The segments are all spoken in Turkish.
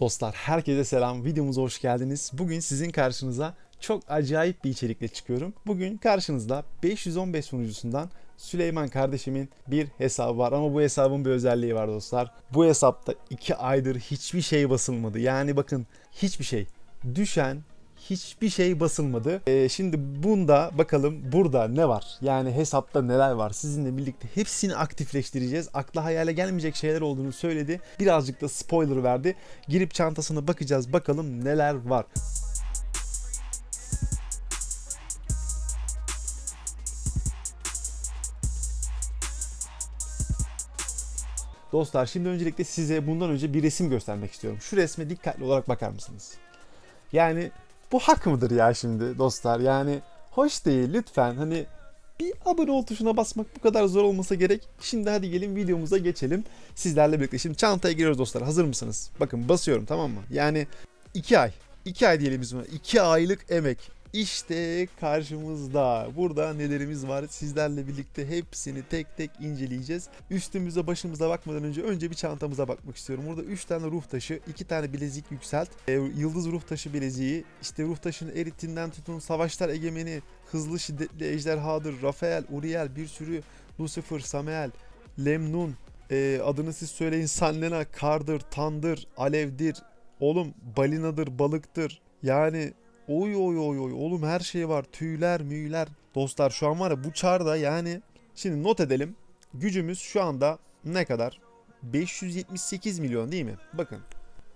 Dostlar herkese selam. Videomuza hoş geldiniz. Bugün sizin karşınıza çok acayip bir içerikle çıkıyorum. Bugün karşınızda 515 sunucusundan Süleyman kardeşimin bir hesabı var ama bu hesabın bir özelliği var dostlar. Bu hesapta 2 aydır hiçbir şey basılmadı. Yani bakın hiçbir şey. Düşen hiçbir şey basılmadı. Ee, şimdi bunda bakalım burada ne var? Yani hesapta neler var? Sizinle birlikte hepsini aktifleştireceğiz. Akla hayale gelmeyecek şeyler olduğunu söyledi. Birazcık da spoiler verdi. Girip çantasına bakacağız bakalım neler var. Dostlar şimdi öncelikle size bundan önce bir resim göstermek istiyorum. Şu resme dikkatli olarak bakar mısınız? Yani bu hak mıdır ya şimdi dostlar? Yani hoş değil lütfen hani bir abone ol tuşuna basmak bu kadar zor olmasa gerek. Şimdi hadi gelin videomuza geçelim. Sizlerle birlikte şimdi çantaya giriyoruz dostlar. Hazır mısınız? Bakın basıyorum tamam mı? Yani 2 ay. 2 ay diyelim biz buna. 2 aylık emek. İşte karşımızda. Burada nelerimiz var sizlerle birlikte hepsini tek tek inceleyeceğiz. Üstümüze başımıza bakmadan önce önce bir çantamıza bakmak istiyorum. Burada 3 tane ruh taşı, 2 tane bilezik yükselt. e, yıldız ruh taşı bileziği, işte ruh taşının eritinden tutun, savaşlar egemeni, hızlı şiddetli ejderhadır, Rafael, Uriel, bir sürü Lucifer, Samael, Lemnun, e, adını siz söyleyin, Sanlena, Kardır, Tandır, Alevdir, oğlum balinadır, balıktır. Yani Oy oy oy oy oğlum her şey var. Tüyler müyler. Dostlar şu an var ya bu çarda yani şimdi not edelim. Gücümüz şu anda ne kadar? 578 milyon değil mi? Bakın.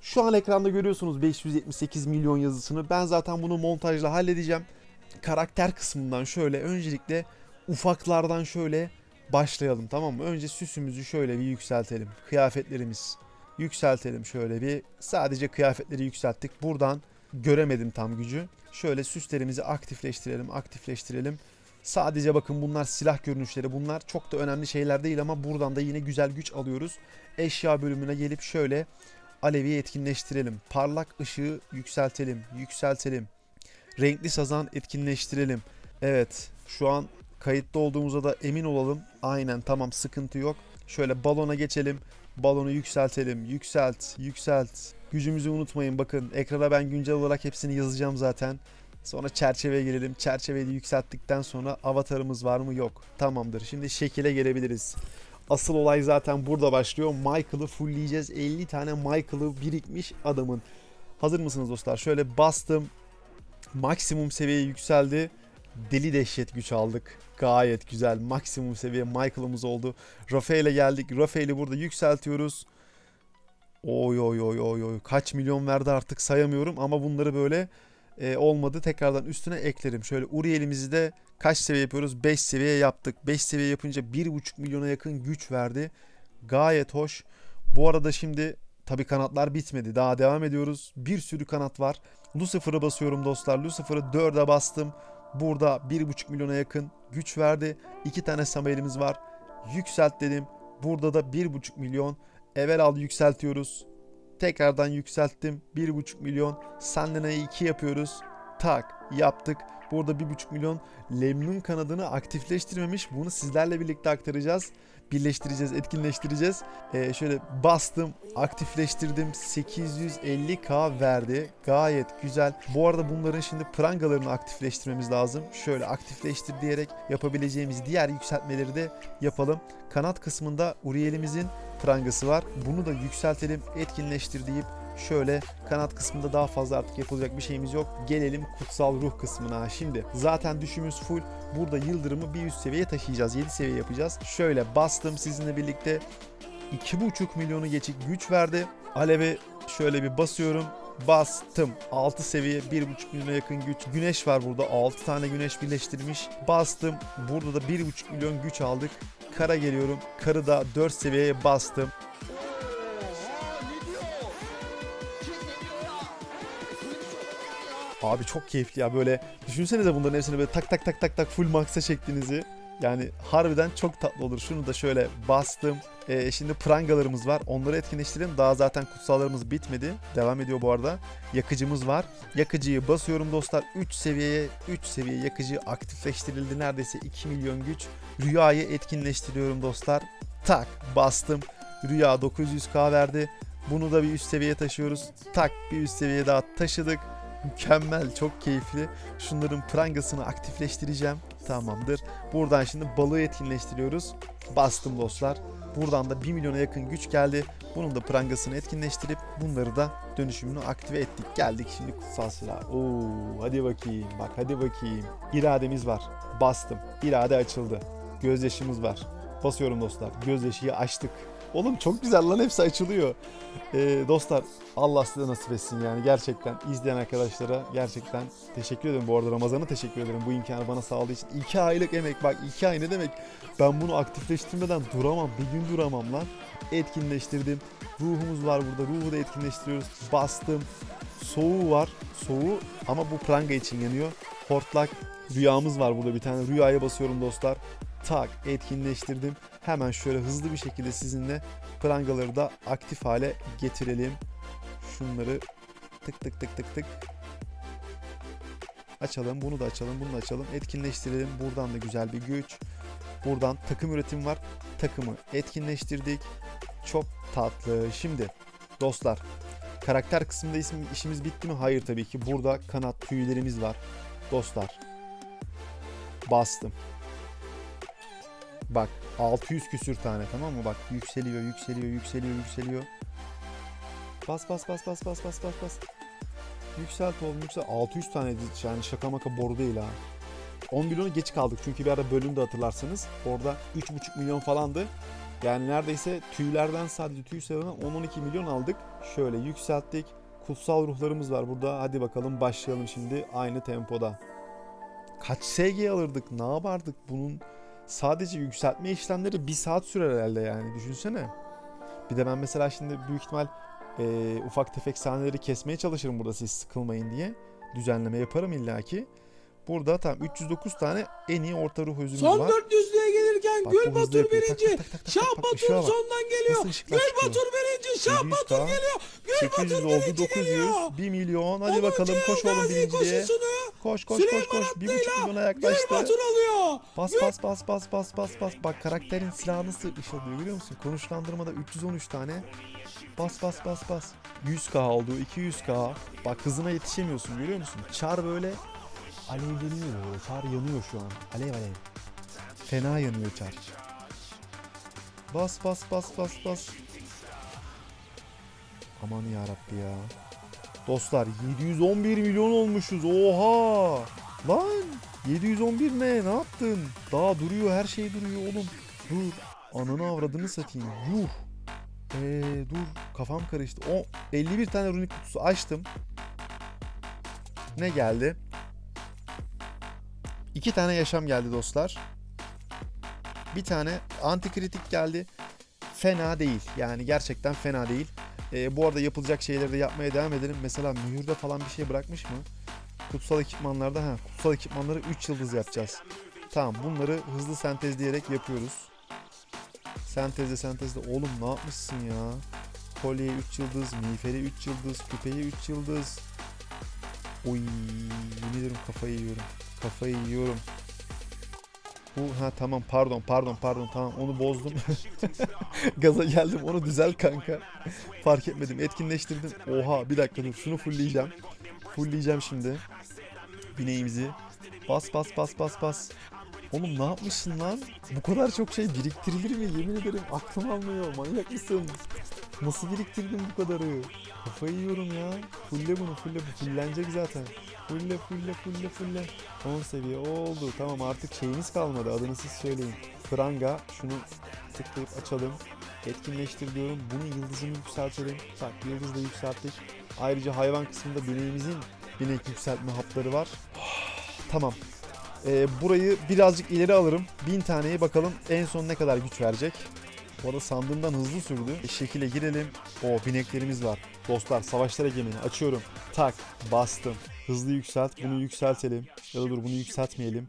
Şu an ekranda görüyorsunuz 578 milyon yazısını. Ben zaten bunu montajla halledeceğim. Karakter kısmından şöyle öncelikle ufaklardan şöyle başlayalım tamam mı? Önce süsümüzü şöyle bir yükseltelim. Kıyafetlerimiz yükseltelim şöyle bir. Sadece kıyafetleri yükselttik. Buradan göremedim tam gücü. Şöyle süslerimizi aktifleştirelim, aktifleştirelim. Sadece bakın bunlar silah görünüşleri. Bunlar çok da önemli şeyler değil ama buradan da yine güzel güç alıyoruz. Eşya bölümüne gelip şöyle alevi etkinleştirelim. Parlak ışığı yükseltelim, yükseltelim. Renkli sazan etkinleştirelim. Evet, şu an kayıtta olduğumuza da emin olalım. Aynen tamam sıkıntı yok. Şöyle balona geçelim. Balonu yükseltelim. Yükselt, yükselt. Gücümüzü unutmayın bakın ekrana ben güncel olarak hepsini yazacağım zaten. Sonra çerçeveye gelelim. Çerçeveyi yükselttikten sonra avatarımız var mı yok. Tamamdır. Şimdi şekile gelebiliriz. Asıl olay zaten burada başlıyor. Michael'ı fullleyeceğiz. 50 tane Michael'ı birikmiş adamın. Hazır mısınız dostlar? Şöyle bastım. Maksimum seviyeye yükseldi. Deli dehşet güç aldık. Gayet güzel. Maksimum seviye Michael'ımız oldu. Rafael'e geldik. Rafael'i burada yükseltiyoruz. Oy oy oy oy oy. Kaç milyon verdi artık sayamıyorum ama bunları böyle e, olmadı. Tekrardan üstüne eklerim. Şöyle Uriel'imizi de kaç seviye yapıyoruz? 5 seviye yaptık. 5 seviye yapınca 1,5 milyona yakın güç verdi. Gayet hoş. Bu arada şimdi tabi kanatlar bitmedi. Daha devam ediyoruz. Bir sürü kanat var. Lucifer'ı basıyorum dostlar. Lucifer'ı 4'e bastım. Burada 1,5 milyona yakın güç verdi. 2 tane Samuel'imiz var. Yükselt dedim. Burada da 1,5 milyon. Evvel al yükseltiyoruz. Tekrardan yükselttim. 1,5 milyon. Sanlena'yı 2 yapıyoruz. Tak yaptık. Burada 1,5 milyon Lemnun kanadını aktifleştirmemiş. Bunu sizlerle birlikte aktaracağız. Birleştireceğiz, etkinleştireceğiz. Ee, şöyle bastım, aktifleştirdim. 850k verdi. Gayet güzel. Bu arada bunların şimdi prangalarını aktifleştirmemiz lazım. Şöyle aktifleştir diyerek yapabileceğimiz diğer yükseltmeleri de yapalım. Kanat kısmında Uriel'imizin prangası var. Bunu da yükseltelim, etkinleştir deyip şöyle kanat kısmında daha fazla artık yapılacak bir şeyimiz yok. Gelelim kutsal ruh kısmına. Şimdi zaten düşümüz full. Burada yıldırımı bir üst seviyeye taşıyacağız. 7 seviye yapacağız. Şöyle bastım sizinle birlikte. 2,5 milyonu geçik güç verdi. Aleve şöyle bir basıyorum. Bastım. 6 seviye 1,5 milyona yakın güç. Güneş var burada. 6 tane güneş birleştirmiş. Bastım. Burada da 1,5 milyon güç aldık. Kara geliyorum. Karı da 4 seviyeye bastım. Abi çok keyifli ya böyle düşünsenize bunların hepsini böyle tak tak tak tak tak full max'a çektiğinizi. Yani harbiden çok tatlı olur. Şunu da şöyle bastım. Ee, şimdi prangalarımız var. Onları etkinleştirelim. Daha zaten kutsallarımız bitmedi. Devam ediyor bu arada. Yakıcımız var. Yakıcıyı basıyorum dostlar. 3 seviyeye 3 seviye yakıcı aktifleştirildi. Neredeyse 2 milyon güç. Rüyayı etkinleştiriyorum dostlar. Tak bastım. Rüya 900k verdi. Bunu da bir üst seviyeye taşıyoruz. Tak bir üst seviyeye daha taşıdık. Mükemmel, çok keyifli. Şunların prangasını aktifleştireceğim. Tamamdır. Buradan şimdi balığı etkinleştiriyoruz. Bastım dostlar. Buradan da 1 milyona yakın güç geldi. Bunun da prangasını etkinleştirip bunları da dönüşümünü aktive ettik. Geldik şimdi kutsal silah. Oo, hadi bakayım. Bak hadi bakayım. İrademiz var. Bastım. İrade açıldı. Gözyaşımız var. Basıyorum dostlar. Gözyaşıyı açtık. Oğlum çok güzel lan hepsi açılıyor. Ee, dostlar Allah size nasip etsin yani gerçekten izleyen arkadaşlara gerçekten teşekkür ederim. Bu arada Ramazan'a teşekkür ederim bu imkanı bana sağladığı için. 2 aylık emek bak 2 ay ne demek? Ben bunu aktifleştirmeden duramam bir gün duramam lan. Etkinleştirdim. Ruhumuz var burada ruhu da etkinleştiriyoruz. Bastım. Soğuğu var. Soğuğu ama bu pranga için yanıyor. Hortlak rüyamız var burada bir tane. Rüyaya basıyorum dostlar. Tak etkinleştirdim. Hemen şöyle hızlı bir şekilde sizinle prangaları da aktif hale getirelim. Şunları tık tık tık tık tık açalım. Bunu da açalım. Bunu da açalım. Etkinleştirelim. Buradan da güzel bir güç. Buradan takım üretim var. Takımı etkinleştirdik. Çok tatlı. Şimdi dostlar karakter kısmında isim, işimiz bitti mi? Hayır tabii ki. Burada kanat tüylerimiz var. Dostlar. Bastım. Bak 600 küsür tane tamam mı? Bak yükseliyor, yükseliyor, yükseliyor, yükseliyor. Bas bas bas bas bas bas bas bas. Yükselt oğlum yüksel. 600 tane yani şaka maka boru değil ha. 10 milyonu geç kaldık çünkü bir ara bölümde hatırlarsınız. Orada 3,5 milyon falandı. Yani neredeyse tüylerden sadece tüy sayılarından 10-12 milyon aldık. Şöyle yükselttik. Kutsal ruhlarımız var burada. Hadi bakalım başlayalım şimdi aynı tempoda. Kaç SG alırdık? Ne yapardık? Bunun sadece yükseltme işlemleri bir saat sürer herhalde yani. Düşünsene. Bir de ben mesela şimdi büyük ihtimal e, ufak tefek sahneleri kesmeye çalışırım burada siz sıkılmayın diye. Düzenleme yaparım illaki. Burada tam 309 tane en iyi orta ruh özümüz Son var. 400'lüğe gelirken Bak, Gül Batur birinci. Şah Batur sondan geliyor. Gül? Batur birinci. Şah 700 Batur geliyor. Gül 800 Batur oldu birinci 900 geliyor. 1 milyon. Hadi bakalım koş oğlum koşusunu koş koş koş koş. 1,5 Atlı'yla milyona Gül yaklaştı. Batur alıyor. bas bas bas bas bas bas bas bak karakterin silahı nasıl ışıldıyor görüyor musun? Konuşlandırmada 313 tane. Bas bas bas bas 100k oldu 200k bak hızına yetişemiyorsun görüyor musun? Çar böyle alevleniyor böyle çar yanıyor şu an. Alev alev fena yanıyor çar bas bas bas bas bas aman ya Rabbi ya Dostlar 711 milyon olmuşuz. Oha! Lan 711 ne? Ne yaptın? Daha duruyor her şey duruyor oğlum. Dur. Ananı avradını satayım. Yuh. Eee dur kafam karıştı. O 51 tane runik kutusu açtım. Ne geldi? 2 tane yaşam geldi dostlar. Bir tane antikritik geldi. Fena değil. Yani gerçekten fena değil. Ee, bu arada yapılacak şeyleri de yapmaya devam edelim. Mesela mühürde falan bir şey bırakmış mı? Kutsal ekipmanlarda ha kutsal ekipmanları 3 yıldız yapacağız. Tamam bunları hızlı sentezleyerek yapıyoruz. Sentezle sentezle oğlum ne yapmışsın ya? Kolye 3 yıldız, miğferi 3 yıldız, küpeyi 3 yıldız. Oy yemin ederim kafayı yiyorum. Kafayı yiyorum. Bu ha tamam pardon pardon pardon tamam onu bozdum. Gaza geldim onu düzel kanka. Fark etmedim etkinleştirdim. Oha bir dakika dur şunu fullleyeceğim. Fullleyeceğim şimdi. Bineğimizi. Bas bas bas bas bas. Oğlum ne yapmışsın lan? Bu kadar çok şey biriktirilir mi? Yemin ederim aklım almıyor. Manyak mısın? Nasıl biriktirdin bu kadarı? Kafayı yiyorum ya. Fulle bunu fulle. Bu fullenecek zaten. Fulle fulle fulle fulle. 10 seviye oldu. Tamam artık şeyimiz kalmadı. Adını siz söyleyin. Pranga. Şunu tıklayıp açalım. Etkinleştir diyorum. Bunun yıldızını yükseltelim. Bak yıldız da yükselttik. Ayrıca hayvan kısmında bineğimizin binek yükseltme hapları var. tamam. Ee, burayı birazcık ileri alırım. Bin taneye bakalım en son ne kadar güç verecek. Bu arada sandığımdan hızlı sürdü. E, şekile girelim. O bineklerimiz var. Dostlar savaşlara gemini açıyorum. Tak bastım. Hızlı yükselt. Bunu yükseltelim. Ya da dur bunu yükseltmeyelim.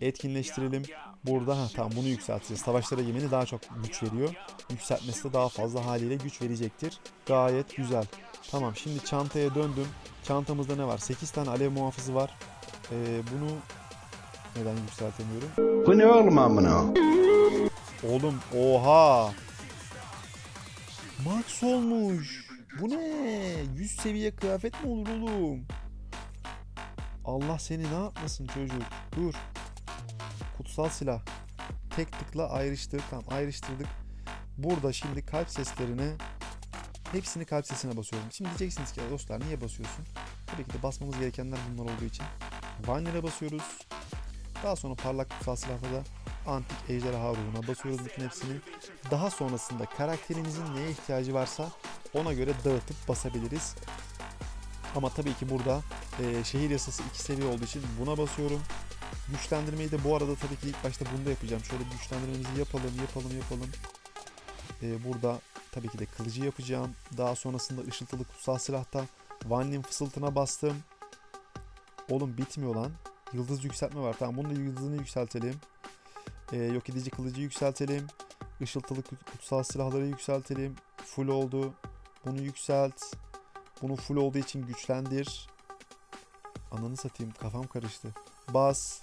Etkinleştirelim. Burada ha tamam bunu yükselteceğiz. Savaşlara gemini daha çok güç veriyor. Yükseltmesi de daha fazla haliyle güç verecektir. Gayet güzel. Tamam şimdi çantaya döndüm. Çantamızda ne var? 8 tane alev muhafızı var. Ee, bunu neden yükseltemiyorum? Bu ne oğlum amına? Oğlum oha. Max olmuş. Bu ne? 100 seviye kıyafet mi olur oğlum? Allah seni ne yapmasın çocuk. Dur. Kutsal silah. Tek tıkla ayrıştır. Tamam ayrıştırdık. Burada şimdi kalp seslerine hepsini kalp sesine basıyorum. Şimdi diyeceksiniz ki dostlar niye basıyorsun? Tabii ki de basmamız gerekenler bunlar olduğu için. Vanil'e basıyoruz. Daha sonra parlak kutsal silahla da antik ejderha ruhuna basıyoruz bütün hepsini. Daha sonrasında karakterimizin neye ihtiyacı varsa ona göre dağıtıp basabiliriz. Ama tabii ki burada e, şehir yasası 2 seviye olduğu için buna basıyorum. Güçlendirmeyi de bu arada tabii ki ilk başta bunda yapacağım. Şöyle güçlendirmemizi yapalım, yapalım, yapalım. E, burada tabii ki de kılıcı yapacağım. Daha sonrasında ışıltılı kutsal silahta Van'in fısıltına bastım. Oğlum bitmiyor lan. Yıldız yükseltme var. Tamam bunun da yıldızını yükseltelim. E, yok edici kılıcı yükseltelim. Işıltılı kut- kutsal silahları yükseltelim. Full oldu. Bunu yükselt. Bunu full olduğu için güçlendir. Ananı satayım kafam karıştı. Bas.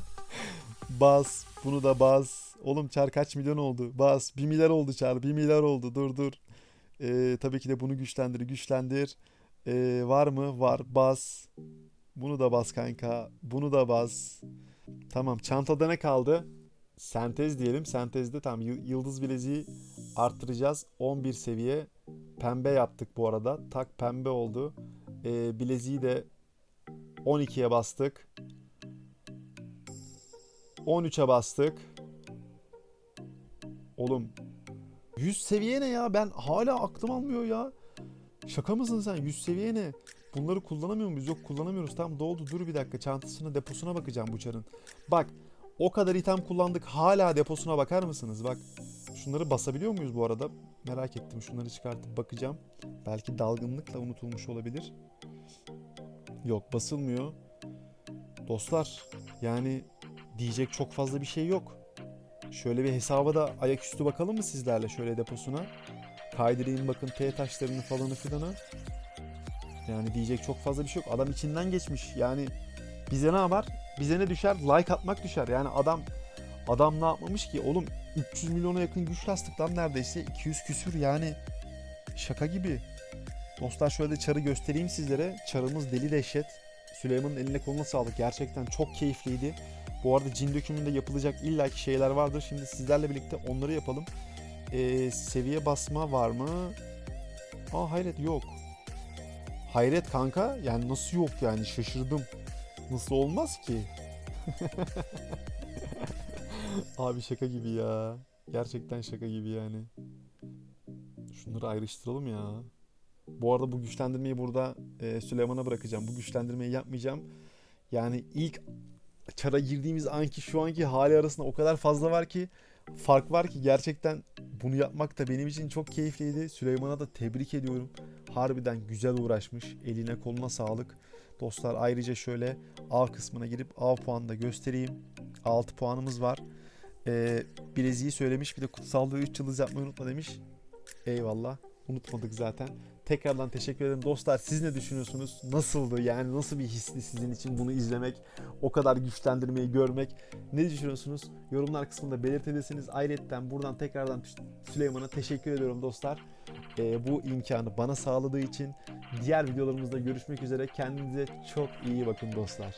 bas. Bunu da bas. Oğlum çar kaç milyon oldu? Bas. 1 milyar oldu çar. 1 milyar oldu. Dur dur. Ee, tabii ki de bunu güçlendir. Güçlendir. Ee, var mı? Var. Bas. Bunu da bas kanka. Bunu da bas. Tamam. Çantada ne kaldı? Sentez diyelim. Sentezde tam yıldız bileziği arttıracağız. 11 seviye. Pembe yaptık bu arada. Tak pembe oldu. Ee, bileziği de 12'ye bastık. 13'e bastık. Oğlum 100 seviye ne ya? Ben hala aklım almıyor ya. Şaka mısın sen? 100 seviye ne? Bunları kullanamıyor muyuz? Yok kullanamıyoruz. Tam doldu. Dur bir dakika. Çantasına, deposuna bakacağım bu çarın. Bak o kadar item kullandık. Hala deposuna bakar mısınız? Bak şunları basabiliyor muyuz bu arada? Merak ettim. Şunları çıkartıp bakacağım. Belki dalgınlıkla unutulmuş olabilir. Yok basılmıyor. Dostlar yani diyecek çok fazla bir şey yok. Şöyle bir hesaba da ayaküstü bakalım mı sizlerle şöyle deposuna? Kaydırayım bakın T taşlarını falanı filanı. Yani diyecek çok fazla bir şey yok. Adam içinden geçmiş. Yani bize ne var? Bize ne düşer? Like atmak düşer. Yani adam adam ne yapmamış ki? Oğlum 300 milyona yakın güç lastik lan neredeyse. 200 küsür yani. Şaka gibi. Dostlar şöyle de çarı göstereyim sizlere. Çarımız deli dehşet. Süleyman'ın eline koluna sağlık. Gerçekten çok keyifliydi. Bu arada cin dökümünde yapılacak illaki şeyler vardır. Şimdi sizlerle birlikte onları yapalım. Ee, seviye basma var mı? Aa hayret yok. Hayret kanka. Yani nasıl yok yani şaşırdım. Nasıl olmaz ki? Abi şaka gibi ya. Gerçekten şaka gibi yani. Şunları ayrıştıralım ya. Bu arada bu güçlendirmeyi burada e, Süleyman'a bırakacağım. Bu güçlendirmeyi yapmayacağım. Yani ilk çara girdiğimiz anki şu anki hali arasında o kadar fazla var ki fark var ki gerçekten bunu yapmak da benim için çok keyifliydi. Süleyman'a da tebrik ediyorum. Harbiden güzel uğraşmış. Eline koluna sağlık. Dostlar ayrıca şöyle av kısmına girip av puanını da göstereyim. 6 puanımız var. Ee, bileziği söylemiş bir de kutsallığı 3 yıldız yapmayı unutma demiş. Eyvallah. Unutmadık zaten. Tekrardan teşekkür ederim. Dostlar siz ne düşünüyorsunuz? Nasıldı? Yani nasıl bir histi sizin için bunu izlemek? O kadar güçlendirmeyi görmek. Ne düşünüyorsunuz? Yorumlar kısmında belirtebilirsiniz. Ayrıca buradan tekrardan Süleyman'a teşekkür ediyorum dostlar. Ee, bu imkanı bana sağladığı için diğer videolarımızda görüşmek üzere. Kendinize çok iyi bakın dostlar.